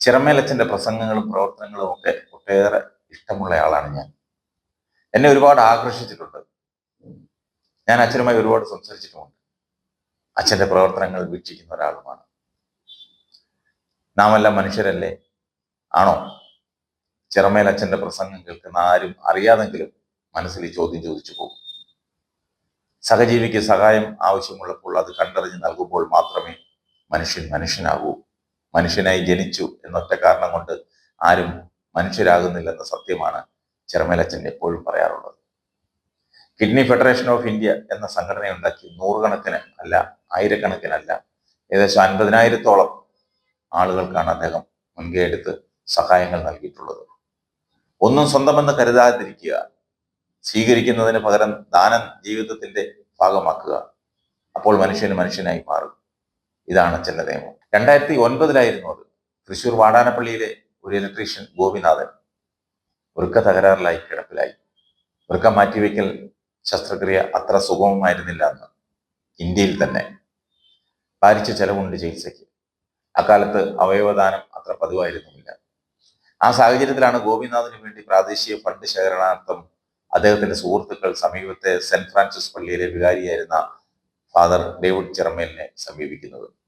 ചിറമേലച്ചന്റെ പ്രസംഗങ്ങളും പ്രവർത്തനങ്ങളും ഒക്കെ ഒട്ടേറെ ഇഷ്ടമുള്ള ആളാണ് ഞാൻ. എന്നെ ഒരുപാട് ആകർഷിച്ചിട്ടുണ്ട്. ഞാൻ അച്ഛനുമായി ഒരുപാട് സംസാരിച്ചിട്ടുമുണ്ട്. അച്ഛന്റെ പ്രവർത്തനങ്ങൾ വീക്ഷിക്കുന്ന ഒരാളുമാണ്. നാം എല്ലാം മനുഷ്യരല്ലേ? ആണോ? ചിറമേൽ അച്ഛന്റെ പ്രസംഗം കേൾക്കുന്ന ആരും അറിയാതെങ്കിലും മനസ്സിൽ ഈ ചോദ്യം ചോദിച്ചു പോകും. സഹജീവിക്ക് സഹായം ആവശ്യമുള്ളപ്പോൾ അത് കണ്ടറിഞ്ഞ് നൽകുമ്പോൾ മാത്രമേ മനുഷ്യൻ മനുഷ്യനാകൂ. മനുഷ്യനായി ജനിച്ചു എന്നൊറ്റ കാരണം കൊണ്ട് ആരും മനുഷ്യരാകുന്നില്ലെന്ന സത്യമാണ് ചെറുമേലച്ചൻ എപ്പോഴും പറയാറുള്ളത്. കിഡ്നി ഫെഡറേഷൻ ഓഫ് ഇന്ത്യ എന്ന സംഘടനയുണ്ടാക്കി നൂറുകണക്കിന് അല്ല ആയിരക്കണക്കിനല്ല ഏകദേശം അൻപതിനായിരത്തോളം ആളുകൾക്കാണ് അദ്ദേഹം മുൻകൈ എടുത്ത് സഹായങ്ങൾ നൽകിയിട്ടുള്ളത്. ഒന്നും സ്വന്തമെന്ന് കരുതാതിരിക്കുക സ്വീകരിക്കുന്നതിന് പകരം ദാനം ജീവിതത്തിന്റെ ഭാഗമാക്കുക അപ്പോൾ മനുഷ്യന് മനുഷ്യനായി മാറും. ഇതാണ് അച്ഛന്റെ നിയമം. രണ്ടായിരത്തി ഒൻപതിലായിരുന്നു അത്. തൃശൂർ വാടാനപ്പള്ളിയിലെ ഒരു ഇലക്ട്രീഷ്യൻ ഗോപിനാഥൻ വൃക്ക തകരാറിലായി കിടപ്പിലായി. വൃക്ക മാറ്റിവെക്കൽ ശസ്ത്രക്രിയ അത്ര സുഗമമായിരുന്നില്ല എന്ന് ഇന്ത്യയിൽ തന്നെ. ഭാരിച്ച ചെലവുണ്ട് ചികിത്സയ്ക്ക്. അക്കാലത്ത് അവയവദാനം അത്ര പതിവായിരുന്നുമില്ല. ആ സാഹചര്യത്തിലാണ് ഗോപിനാഥിന് വേണ്ടി പ്രാദേശിക ഫണ്ട് ശേഖരണാർത്ഥം അദ്ദേഹത്തിന്റെ സുഹൃത്തുക്കൾ സമീപത്തെ സെന്റ് ഫ്രാൻസിസ് പള്ളിയിലെ വികാരിയായിരുന്ന ഫാദർ ഡേവിഡ് ചെറമേലിനെ സമീപിക്കുന്നത്.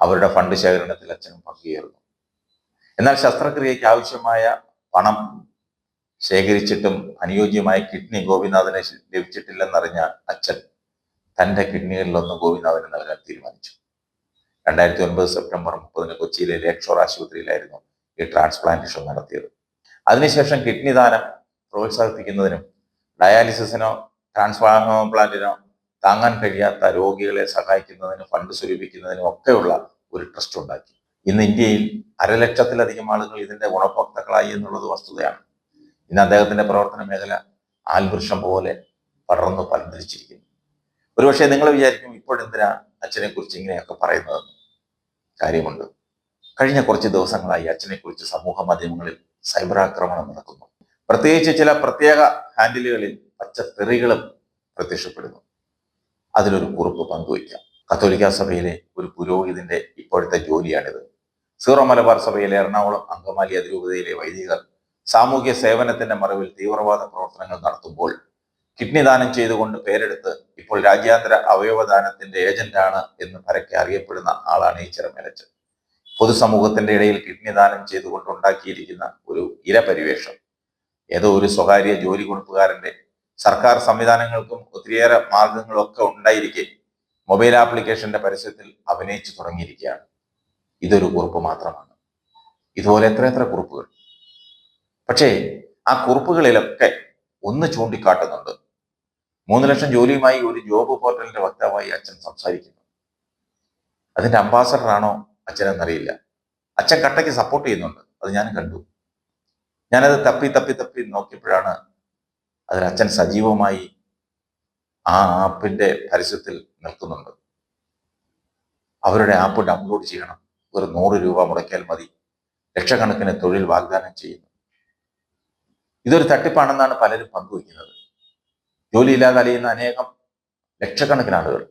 അവരുടെ ഫണ്ട് ശേഖരണത്തിൽ അച്ഛനും പങ്കുചേർന്നു. എന്നാൽ ശസ്ത്രക്രിയയ്ക്ക് ആവശ്യമായ പണം ശേഖരിച്ചിട്ടും അനുയോജ്യമായ കിഡ്നി ഗോപിനാഥന് ലഭിച്ചിട്ടില്ലെന്നറിഞ്ഞ അച്ഛൻ തന്റെ കിഡ്നികളിലൊന്ന് ഗോപിനാഥന് നൽകാൻ തീരുമാനിച്ചു. രണ്ടായിരത്തി ഒൻപത് സെപ്റ്റംബർ മുപ്പതിന് കൊച്ചിയിലെ ലേക്ഷോർ ആശുപത്രിയിലായിരുന്നു ഈ ട്രാൻസ്പ്ലാന്റേഷൻ നടത്തിയത്. അതിനുശേഷം കിഡ്നി ദാനം പ്രോത്സാഹിപ്പിക്കുന്നതിനും ഡയാലിസിസിനോ ട്രാൻസ്പ്ലാന്റിനോ താങ്ങാൻ കഴിയാത്ത രോഗികളെ സഹായിക്കുന്നതിനും ഫണ്ട് സ്വരൂപിക്കുന്നതിനും ഒക്കെയുള്ള ഒരു ട്രസ്റ്റ് ഉണ്ടാക്കി. ഇന്ന് ഇന്ത്യയിൽ അരലക്ഷത്തിലധികം ആളുകൾ ഇതിന്റെ ഗുണഭോക്താക്കളായി എന്നുള്ളത് വസ്തുതയാണ്. ഇന്ന് അദ്ദേഹത്തിന്റെ പ്രവർത്തന മേഖല ആൽവൃക്ഷം പോലെ പടർന്നു പലതിരിച്ചിരിക്കുന്നു ഒരുപക്ഷെ നിങ്ങൾ വിചാരിക്കും ഇപ്പോഴെന്തിനാ അച്ഛനെ കുറിച്ച് ഇങ്ങനെയൊക്കെ പറയുന്നതെന്ന് കാര്യമുണ്ട്. കഴിഞ്ഞ കുറച്ച് ദിവസങ്ങളായി അച്ഛനെ കുറിച്ച് സമൂഹ മാധ്യമങ്ങളിൽ സൈബർ ആക്രമണം നടക്കുന്നു. പ്രത്യേകിച്ച് ചില പ്രത്യേക ഹാൻഡിലുകളിൽ പച്ച തെറികളും പ്രത്യക്ഷപ്പെടുന്നു. അതിലൊരു കുറിപ്പ് പങ്കുവയ്ക്കാം. കത്തോലിക്ക സഭയിലെ ഒരു പുരോഹിതന്റെ ഇപ്പോഴത്തെ ജോലിയാണിത്. സീറോ മലബാർ സഭയിലെ എറണാകുളം അങ്കമാലി അതിരൂപതയിലെ വൈദികർ സാമൂഹ്യ സേവനത്തിന്റെ മറവിൽ തീവ്രവാദ പ്രവർത്തനങ്ങൾ നടത്തുമ്പോൾ കിഡ്നി ദാനം ചെയ്തുകൊണ്ട് പേരെടുത്ത് ഇപ്പോൾ രാജ്യാന്തര അവയവദാനത്തിന്റെ ഏജന്റാണ് എന്ന് പരക്കെ അറിയപ്പെടുന്ന ആളാണ് ഈ ചിറമേലച്ചൻ പൊതുസമൂഹത്തിന്റെ ഇടയിൽ കിഡ്നി ദാനം ചെയ്തുകൊണ്ട് ഉണ്ടാക്കിയിരിക്കുന്ന ഒരു ഇരപരിവേഷം. ഏതോ ഒരു സ്വകാര്യ ജോലി കൊടുപ്പുകാരന്റെ സർക്കാർ സംവിധാനങ്ങൾക്കും ഒത്തിരിയേറെ മാർഗങ്ങളൊക്കെ ഉണ്ടായിരിക്കെ മൊബൈൽ ആപ്ലിക്കേഷന്റെ പരസ്യത്തിൽ അഭിനയിച്ചു തുടങ്ങിയിരിക്കുകയാണ് ഇതൊരു കുറിപ്പ് മാത്രമാണ്. ഇതുപോലെ എത്ര എത്ര കുറിപ്പുകൾ. പക്ഷേ ആ കുറിപ്പുകളിലൊക്കെ ഒന്ന് ചൂണ്ടിക്കാട്ടുന്നുണ്ട്. മൂന്ന് ലക്ഷം ജോലിയുമായി ഒരു ജോബ് പോർട്ടലിന്റെ വക്താവായി അച്ഛൻ സംസാരിക്കുന്നു. അതിന്റെ അംബാസഡറാണോ അച്ഛനെന്നറിയില്ല. അച്ഛൻ കട്ടയ്ക്ക് സപ്പോർട്ട് ചെയ്യുന്നുണ്ട്. അത് ഞാൻ കണ്ടു. ഞാനത് തപ്പി തപ്പി തപ്പി നോക്കിയപ്പോഴാണ് അതിൽ അച്ഛൻ സജീവമായി ആ ആപ്പിന്റെ പരസ്യത്തിൽ നിൽക്കുന്നുണ്ട് അവരുടെ ആപ്പ് ഡൗൺലോഡ് ചെയ്യണം. ഒരു നൂറ് രൂപ മുടക്കിയാൽ മതി. ലക്ഷക്കണക്കിന് തൊഴിൽ വാഗ്ദാനം ചെയ്യുന്നു. ഇതൊരു തട്ടിപ്പാണെന്നാണ് പലരും പങ്കുവയ്ക്കുന്നത്. ജോലിയില്ലാതെ അലയുന്ന അനേകം ലക്ഷക്കണക്കിന് ആളുകൾ.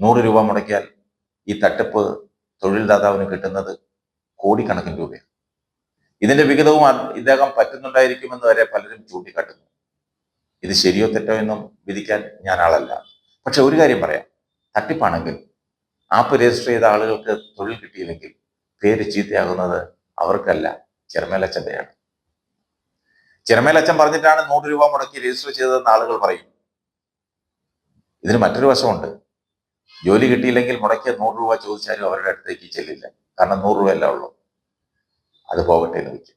നൂറ് രൂപ മുടക്കിയാൽ ഈ തട്ടിപ്പ് തൊഴിൽദാതാവിന് കിട്ടുന്നത് കോടിക്കണക്കിന് രൂപയാണ്. ഇതിന്റെ വിഹിതവും ഇദ്ദേഹം പറ്റുന്നുണ്ടായിരിക്കുമെന്ന് വരെ പലരും ചൂണ്ടിക്കാട്ടുന്നു. ഇത് ശരിയോ തെറ്റോ എന്നും വിധിക്കാൻ ഞാൻ ആളല്ല. പക്ഷെ ഒരു കാര്യം പറയാം. തട്ടിപ്പാണെങ്കിൽ ആപ്പ് രജിസ്റ്റർ ചെയ്ത ആളുകൾക്ക് തൊഴിൽ കിട്ടിയില്ലെങ്കിൽ പേര് ചീത്തയാകുന്നത് അവർക്കല്ല ചെറുമേലച്ചന്റെയാണ് ചെറുമേലച്ചൻ പറഞ്ഞിട്ടാണ് നൂറ് രൂപ മുടക്കി രജിസ്റ്റർ ചെയ്തതെന്ന് ആളുകൾ പറയും. ഇതിന് മറ്റൊരു വശമുണ്ട്. ജോലി കിട്ടിയില്ലെങ്കിൽ മുടക്കിയ നൂറ് രൂപ ചോദിച്ചാലും അവരുടെ അടുത്തേക്ക് ചെല്ലില്ല. കാരണം നൂറ് രൂപയല്ല ഉള്ളൂ. അത് പോകട്ടെ എന്ന് വയ്ക്കും.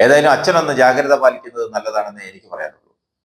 ഏതായാലും അച്ഛനൊന്ന് ജാഗ്രത പാലിക്കുന്നത് നല്ലതാണെന്ന് എനിക്ക് പറയാനുള്ളൂ.